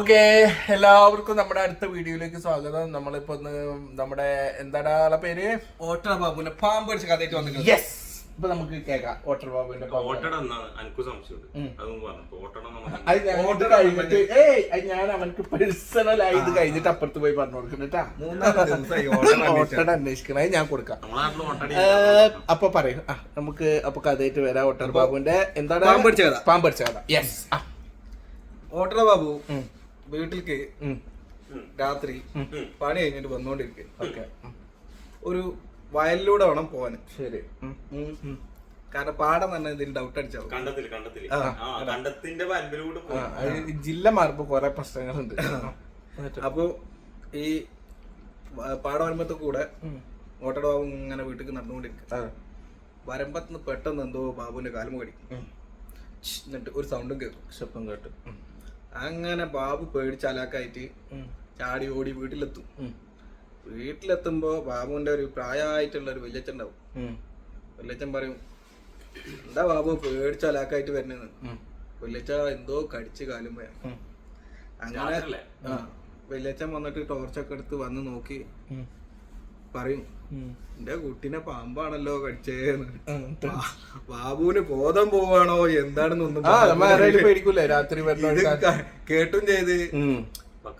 Okay എല്ലാവർക്കും നമ്മുടെ അടുത്ത വീഡിയോയിലേക്ക് സ്വാഗതം. നമ്മളിപ്പോ നമ്മുടെ എന്താടാ ആളെ പേര്? ഓട്ടർ ബാബുവിന്റെ പാമ്പ് അടിച്ച കഥയായിട്ട് വന്നിട്ടുണ്ട്. യെസ് ഇപ്പൊ നമുക്ക് കേൾക്കാം. ഓട്ടർ ബാബുവിന്റെ കഴിഞ്ഞിട്ട് ഏയ് അത് ഞാൻ അവനക്ക് പേഴ്സണൽ ആയി ഇത് കഴിഞ്ഞിട്ട് അപ്പുറത്ത് പോയി പറഞ്ഞു കൊടുക്കണ്ടാ മൂന്നാൽ ദിവസമായി ഓട്ടട അന്വേഷിച്ചിട്ട്. അന്വേഷിക്കണേ. ഞാൻ കൊടുക്കാം. അപ്പൊ പറയൂ. ആ നമുക്ക് അപ്പൊ കഥയായിട്ട് വരാം. ഓട്ടർ ബാബുവിന്റെ എന്താണ് പാമ്പ് പിടിച്ച കഥ. പാമ്പ് പിടിച്ച കഥ. യെസ് ഓട്ടർ ബാബു. വീട്ടിലേക്ക് രാത്രി പണി കഴിഞ്ഞിട്ട് വന്നോണ്ടിരിക്കുക ഓക്കെ. ഒരു വയലിലൂടെ വേണം പോവാന് ശരി. കാരണം പാടം തന്നെ ഇതിന് ഡൗട്ട് അടിച്ചു കണ്ടത്തിൽ കണ്ടത്തിൽ കണ്ടത്തിന്റെ വരമ്പിലൂടെ ജില്ല മാറുമ്പോ കൊറേ പ്രശ്നങ്ങളുണ്ട്? അപ്പൊ ഈ പാടം വരുമ്പത്തെ കൂടെ. ഓട്ടട ബാബു ഇങ്ങനെ വീട്ടിൽ നടന്നുകൊണ്ടിരിക്കും. വരമ്പത്ത് വരമ്പത്തുനിന്ന് പെട്ടെന്ന് എന്തോ ബാബുവിന്റെ കാലും കടിക്കും. എന്നിട്ട് ഒരു സൗണ്ടും കേൾക്കും ശബ്ദം കേട്ടു. അങ്ങനെ ബാബു പേടിച്ച് അലാക്കായിട്ട് ചാടി ഓടി വീട്ടിലെത്തും. വീട്ടിലെത്തുമ്പോ ബാബുവിന്റെ ഒരു പ്രായമായിട്ടുള്ള ഒരു വല്യച്ഛൻ ഉണ്ടാവും. വെല്ലച്ചൻ വല്യച്ഛൻ പറയും എന്താ ബാബു പേടിച്ച് അലാക്കായിട്ട് വരുന്നത് ഉം. വല്യച്ഛ എന്തോ കടിച്ച് കാലും പോയ. അങ്ങനെ വല്യച്ഛൻ വന്നിട്ട് ടോർച്ചൊക്കെ എടുത്ത് വന്ന് നോക്കി. പറയും. എന്റെ കുട്ടിനെ പാമ്പാണല്ലോ കടിച്ചേന്ന് ബാബുവിന് ബോധം പോവാണോ എന്താണെന്നൊന്നും രാത്രി കേട്ടും ചെയ്ത്.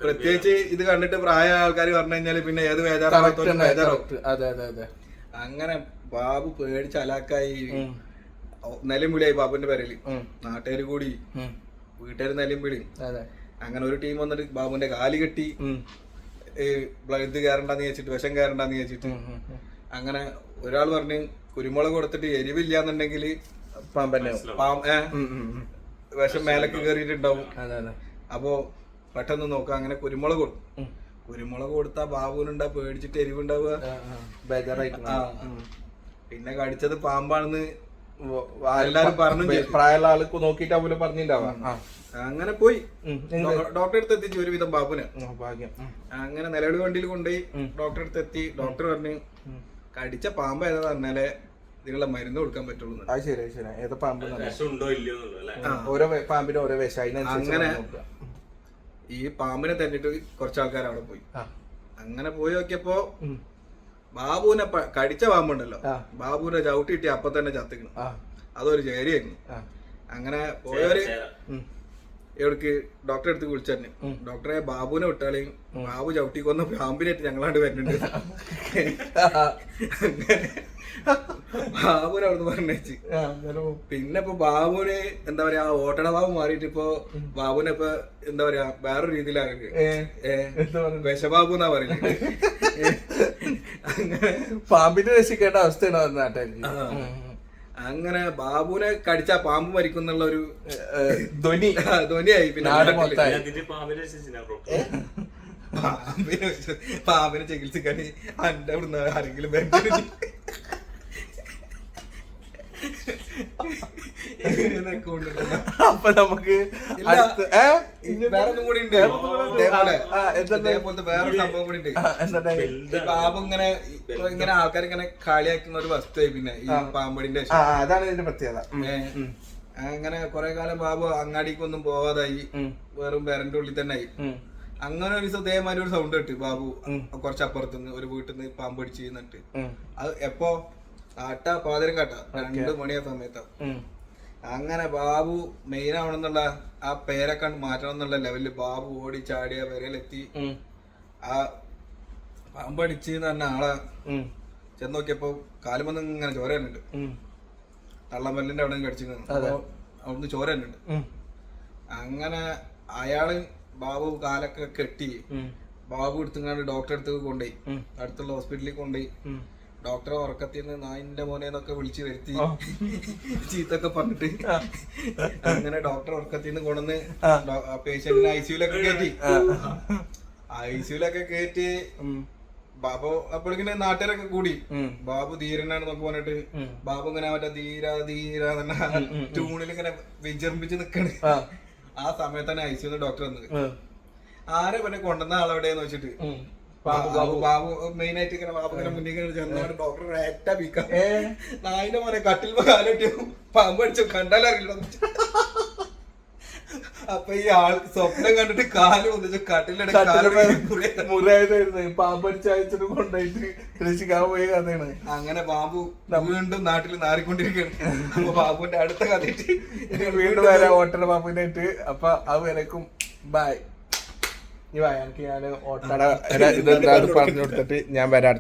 പ്രത്യേകിച്ച് ഇത് കണ്ടിട്ട് പ്രായ ആൾക്കാർ പറഞ്ഞു കഴിഞ്ഞാൽ പിന്നെ ഏത് വേദാറാവും അങ്ങനെ ബാബു പേടിച്ച് അലാക്കായി. നിലയും വിളിയായി ബാബുവിന്റെ പേരിൽ. നാട്ടുകാർ കൂടി. വീട്ടുകാർ നിലയും വിളി അങ്ങനെ ഒരു ടീം വന്നിട്ട് ബാബുവിന്റെ കാൽ കെട്ടി. ഉം. ബ്ലഡ് കയറണ്ടെന്ന് വെച്ചിട്ട് വിഷം കയറണ്ടെന്ന്. ഉം. അങ്ങനെ ഒരാൾ പറഞ്ഞ് കുരുമുളക് കൊടുത്തിട്ട് എരിവില്ലാന്നുണ്ടെങ്കിൽ പാമ്പന്നെ. വിഷം മേലക്ക് കയറിയിട്ടുണ്ടാവും അപ്പോ പെട്ടെന്ന് നോക്കാം അങ്ങനെ കുരുമുളക് കൊടുക്കും. കുരുമുളക് കൊടുത്താ ബാബുവിനുണ്ടാ പേടിച്ചിട്ട് എരിവുണ്ടാവുക. പിന്നെ കടിച്ചത് പാമ്പാണെന്ന് എല്ലാരും പറഞ്ഞു പ്രായമുള്ള ആൾക്ക് നോക്കിയിട്ട് അവർ പറഞ്ഞിട്ടുണ്ടാവാ അങ്ങനെ പോയി. ഡോക്ടറെ അടുത്ത് എത്തിച്ചു ഒരുവിധം ബാബുന്. ഭാഗ്യം. അങ്ങനെ നിലവിളി വണ്ടിയിൽ കൊണ്ടുപോയി ഡോക്ടറെ അടുത്ത് എത്തി. ഡോക്ടർ പറഞ്ഞു കടിച്ച പാമ്പ് ഏതാ? പറഞ്ഞാൽ ഇതിനുള്ള മരുന്ന് കൊടുക്കാൻ പറ്റുള്ളൂ അത് ശരി ശരി. ഏത് പാമ്പ്. ഓരോ പാമ്പിന് ഓരോ വിഷം. അങ്ങനെ-. ഈ പാമ്പിനെ തന്നിട്ട് കുറച്ച് ആൾക്കാർ അവിടെ പോയി. അങ്ങനെ പോയി നോക്കിയപ്പോ. ബാബുവിനെ കടിച്ച പാമ്പുണ്ടല്ലോ. ബാബുവിനെ ചവിട്ടി കിട്ടി അപ്പൊ തന്നെ ചത്തിക്കണം. അതൊരു ചേരിയായിരുന്നു അങ്ങനെ പോയവര്. എവിടേക്ക് ഡോക്ടറെ അടുത്ത് വിളിച്ചു തന്നെ ഉം. ഡോക്ടറെ ബാബുവിനെ വിട്ടാളെയും ബാബു ചവിട്ടി കൊന്ന പാമ്പിനായിട്ട് ഞങ്ങളാണ്ട് വരുന്നുണ്ട് ബാബുനെ അവിടുന്ന് പറഞ്ഞേച്ച് പിന്നെ ഇപ്പൊ ബാബുവിന് എന്താ പറയാ ആ ഓട്ടട ബാബു മാറിയിട്ട് ഇപ്പൊ ബാബുനെ ഇപ്പൊ എന്താ പറയാ വേറൊരു രീതിയിലാണ്? വിഷബാബു എന്നാ പറയുന്നത് പാമ്പിന്റെ പാമ്പിനെ രക്ഷിക്കേണ്ട അവസ്ഥയാണ് ഉം. അങ്ങനെ ബാബുവിനെ കടിച്ച പാമ്പ് മരിക്കും എന്നുള്ള ഒരു ധ്വനി ധ്വനിയായി പിന്നെ. പാമ്പിനെ പാമ്പിനെ പാമ്പിനെ ചികിത്സിക്കാൻ അന്റെ അവിടുന്ന് ആരെങ്കിലും. അപ്പൊ നമുക്ക് വേറൊന്നും കൂടി ഉണ്ട്? ഇതേപോലത്തെ വേറൊരു സംഭവം കൂടി ഉണ്ട്. പാമ്പ് ഇങ്ങനെ ഇങ്ങനെ ആൾക്കാർ ഇങ്ങനെ കളിയാക്കുന്ന ഒരു വസ്തുവായി പിന്നെ ഈ പാമ്പടിന്റെ അതാണ് ഇതിന്റെ പ്രത്യേകത. അങ്ങനെ കൊറേ കാലം ബാബു അങ്ങാടിക്കൊന്നും പോവാതായി. വെറും പേരന്റെ ഉള്ളിൽ തന്നെ ആയി. അങ്ങനെ ഒരു ദിവസം ഇതേമാതിരി ഒരു സൗണ്ട് കിട്ടി ബാബു കുറച്ചപ്പുറത്തുനിന്ന് ഒരു വീട്ടിൽ നിന്ന് പാമ്പ് അടിച്ചു ചെയ്യുന്നിട്ട് അത് എപ്പോ? കാട്ട പാതിരം കാട്ട. രണ്ട് മണിയാ സമയത്താ. അങ്ങനെ ബാബു മെയിൻ ആവണമെന്നുള്ള ആ പേരൊക്കെ മാറ്റണം എന്നുള്ള ലെവലിൽ ബാബു ഓടി ചാടിയ വരയിലെത്തി ആ പാമ്പടിച്ച് തന്നെ ആളെ. ചെന്ന് നോക്കിയപ്പോ കാലുമൊന്നും ഇങ്ങനെ ചോര തന്നെയുണ്ട് ഉം. തള്ളമല്ലിന്റെ അവിടെ കടിച്ചു. അവിടുന്ന് ചോര തന്നെയുണ്ട് അങ്ങനെ അയാൾ ബാബു കാലൊക്കെ കെട്ടി. ബാബു എടുത്തുങ്ങാണ്ട് ഡോക്ടറെ അടുത്ത് കൊണ്ടുപോയി. അടുത്തുള്ള ഹോസ്പിറ്റലിൽ കൊണ്ടുപോയി. ഡോക്ടറെ ഉറക്കത്തിൽ നിന്ന് നായിന്റെ മോനെ എന്നൊക്കെ വിളിച്ചു വരുത്തി. ചീത്തൊക്കെ പറഞ്ഞിട്ട്. അങ്ങനെ ഡോക്ടർ ഉറക്കത്തിൽ നിന്ന് കൊണ്ടുവന്ന്. പേഷ്യന്റിനെ ഐ സിയുലൊക്കെ കയറ്റി സിയുലൊക്കെ കയറ്റി ബാബു അപ്പോഴിങ്ങനെ നാട്ടുകാരൊക്കെ കൂടി. ബാബു ധീരനാണെന്നൊക്കെ പറഞ്ഞിട്ട്. ബാബു ഇങ്ങനെ മറ്റേ ധീര ധീര ട്യൂണിൽ ഇങ്ങനെ വിജൃംഭിച്ച് നിക്കണ്. ആ. സമയത്താണ് ഐ സിന്ന് ഡോക്ടർ വന്നത്. ആരെ പിന്നെ കൊണ്ടുവന്ന ആളെവിടെയെന്ന് വെച്ചിട്ട്. ബാബു മെയിൻ ആയിട്ട് ഇങ്ങനെ ബാബു ഇങ്ങനെ മുന്നിൽ ഇങ്ങനെ ചെന്നാണ് ഡോക്ടർ ഏറ്റ വീക്ക ഏ. നായിന്റെ മോനെ കട്ടിൽ കാലിട്ട് പാമ്പ് അടിച്ചു കണ്ടാലറിയില്ല അപ്പൊ ഈ ആൾക്ക് സ്വപ്നം കണ്ടിട്ട് കാൽ ഒന്നിച്ച് കട്ടിലെടുത്ത് മുറിയായതായിരുന്നു. പാമ്പടിച്ചയച്ചിട്ട് കൊണ്ടുപോയിട്ട് രക്ഷിക്കാൻ പോയ കഥയാണ്. അങ്ങനെ ബാബു വീണ്ടും നാട്ടിൽ നാറിക്കൊണ്ടിരിക്കുകയാണ്. അപ്പൊ ബാബുവിന്റെ അടുത്ത കഥയിട്ട് വീണ്ടും വരാം ഓട്ടർ ബാബുവിനായിട്ട്. അപ്പൊ അത് വരക്കും ബൈ ഇനി വാ എനിക്ക് ഞാൻ ഓട്ടട ഇതെന്താ? പറഞ്ഞു കൊടുത്തിട്ട് ഞാൻ വരാം